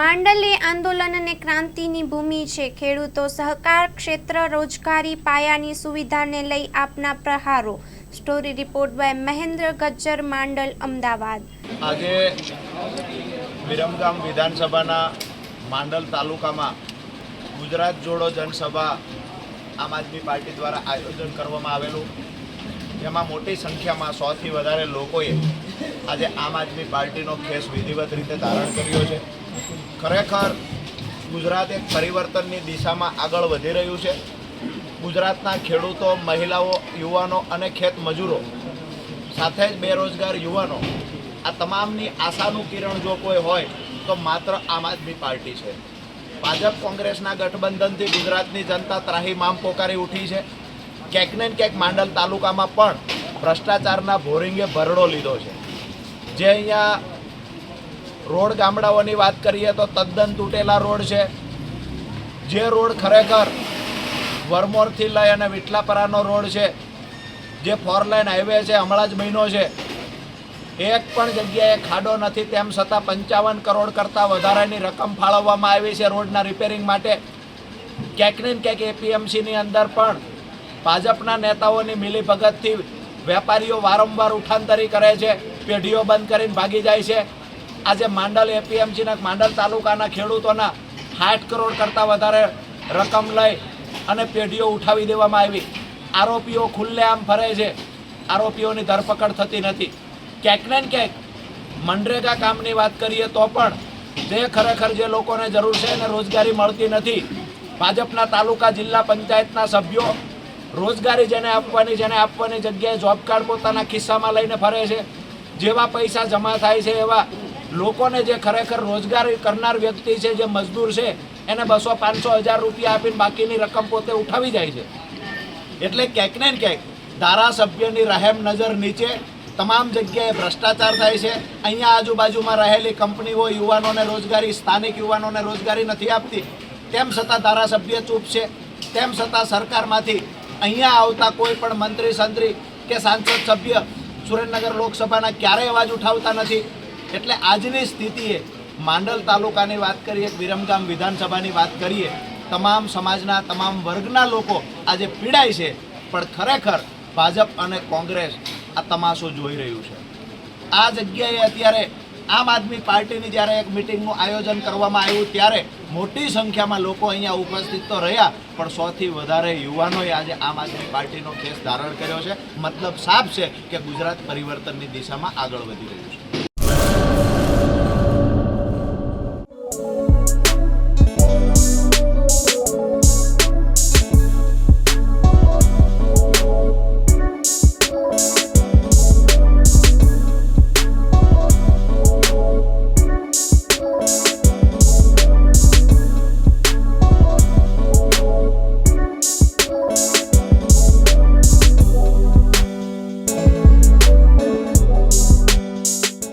માંડલ આંદોલન અને ક્રાંતિની ભૂમિ છે. ખેડૂતો સહકાર ક્ષેત્ર રોજગારી પાયાની સુવિધાને લઈ આપના પ્રહારો. Story report by Mahendra Gajjar, Mandal, Ahmedabad. આજે વિરમગામ વિધાનસભાના માંડલ તાલુકામાં ગુજરાત જોડો જનસભા આમ આદમી પાર્ટી દ્વારા આયોજન કરવામાં આવેલું. જેમાં મોટી સંખ્યામાં સોથી વધારે લોકોએ આજે આમ આદમી પાર્ટીનો ખેસ વિધિવત રીતે ધારણ કર્યો છે. ખરેખર ગુજરાત એક પરિવર્તનની દિશામાં આગળ વધી રહ્યું છે. ગુજરાતના ખેડૂતો, મહિલાઓ, યુવાનો અને ખેત મજૂરો સાથે જ બેરોજગાર યુવાનો આ તમામની આશાનું કિરણ જો કોઈ હોય તો માત્ર આમ આદમી પાર્ટી છે. ભાજપ કોંગ્રેસના ગઠબંધનથી ગુજરાતની જનતા ત્રાહીમામ પોકારી ઉઠી છે. ક્યાંક ને ક્યાંક માંડલ તાલુકામાં પણ ભ્રષ્ટાચારના ભોરિંગે ભરડો લીધો છે. જે અહીંયા રોડ ગામડાઓની વાત કરીએ તો તદ્દન તૂટેલા રોડ છે. જે રોડ ખરેખર વરમોરથી લઈ અને વિટલાપરાનો રોડ છે. જે ફોર લાઇન હાઈવે છે, હમણાં જ મહિનો છે. એક પણ જગ્યાએ ખાડો નથી, તેમ છતાં પંચાવન કરોડ કરતાં વધારાની રકમ ફાળવવામાં આવી છે રોડના રિપેરિંગ માટે. ક્યાંક ને ક્યાંક એપીએમસીની અંદર પણ ભાજપના નેતાઓની મિલીભગતથી વેપારીઓ વારંવાર ઉઠાંતરી કરે છે, પેઢીઓ બંધ કરીને ભાગી જાય છે. આજે માંડલ એપીએમસીના માંડલ તાલુકાના ખેડૂતોના સાઠ કરોડ કરતાં વધારે રકમ લઈ અને પેઢીઓ ઉઠાવી દેવામાં આવી. આરોપીઓ ખુલ્લેઆમ ફરે છે. આરોપીઓની ધરપકડ થતી નથી. ક્યાંક ને ક્યાંક મનરેગા કામની વાત કરીએ તો પણ જે ખરેખર જે લોકોને જરૂર છે એને રોજગારી મળતી નથી. ભાજપના તાલુકા જિલ્લા પંચાયતના સભ્યો રોજગારી જેને આપવાની જેને આપવાની જગ્યાએ જોબ કાર્ડ પોતાના ખિસ્સામાં લઈને ફરે છે. જેવા પૈસા જમા થાય છે એવા લોકોને જે ખરેખર રોજગાર કરનાર વ્યક્તિ છે, જે મજદૂર છે, એને બસો પાંચસો હજાર રૂપિયા આપીને બાકીની રકમ પોતે ઉઠાવી જાય છે. એટલે ક્યાંક ને ક્યાંક ધારાસભ્યની રહેમ નજર નીચે તમામ જગ્યાએ ભ્રષ્ટાચાર થાય છે. અહીંયા આજુબાજુમાં રહેલી કંપનીઓ યુવાનોને રોજગારી, સ્થાનિક યુવાનોને રોજગારી નથી આપતી. તેમ છતાં ધારાસભ્ય ચૂપ છે. તેમ છતાં સરકારમાંથી અહીંયા આવતા કોઈ પણ મંત્રી, સંત્રી કે સાંસદ, સભ્ય સુરેન્દ્રનગર લોકસભાના ક્યારેય અવાજ ઉઠાવતા નથી. એટલે આજની સ્થિતિએ માંડલ તાલુકાની વાત કરીએ વિરમગામ વિધાનસભાની વાત કરીએ, તમામ સમાજના, તમામ વર્ગના લોકો આજે પીડાય છે. પણ ખરેખર ભાજપ અને કોંગ્રેસ આ તમાશો જોઈ રહ્યું છે. આ જગ્યાએ અત્યારે આમ આદમી પાર્ટીની જ્યારે એક મિટિંગનું આયોજન કરવામાં આવ્યું, ત્યારે મોટી સંખ્યામાં લોકો અહીંયા ઉપસ્થિત તો રહ્યા, પણ સૌથી વધારે યુવાનોએ આજે આમ આદમી પાર્ટીનો કેસ ધારણ કર્યો છે. મતલબ સાફ છે કે ગુજરાત પરિવર્તનની દિશામાં આગળ વધી રહ્યું છે.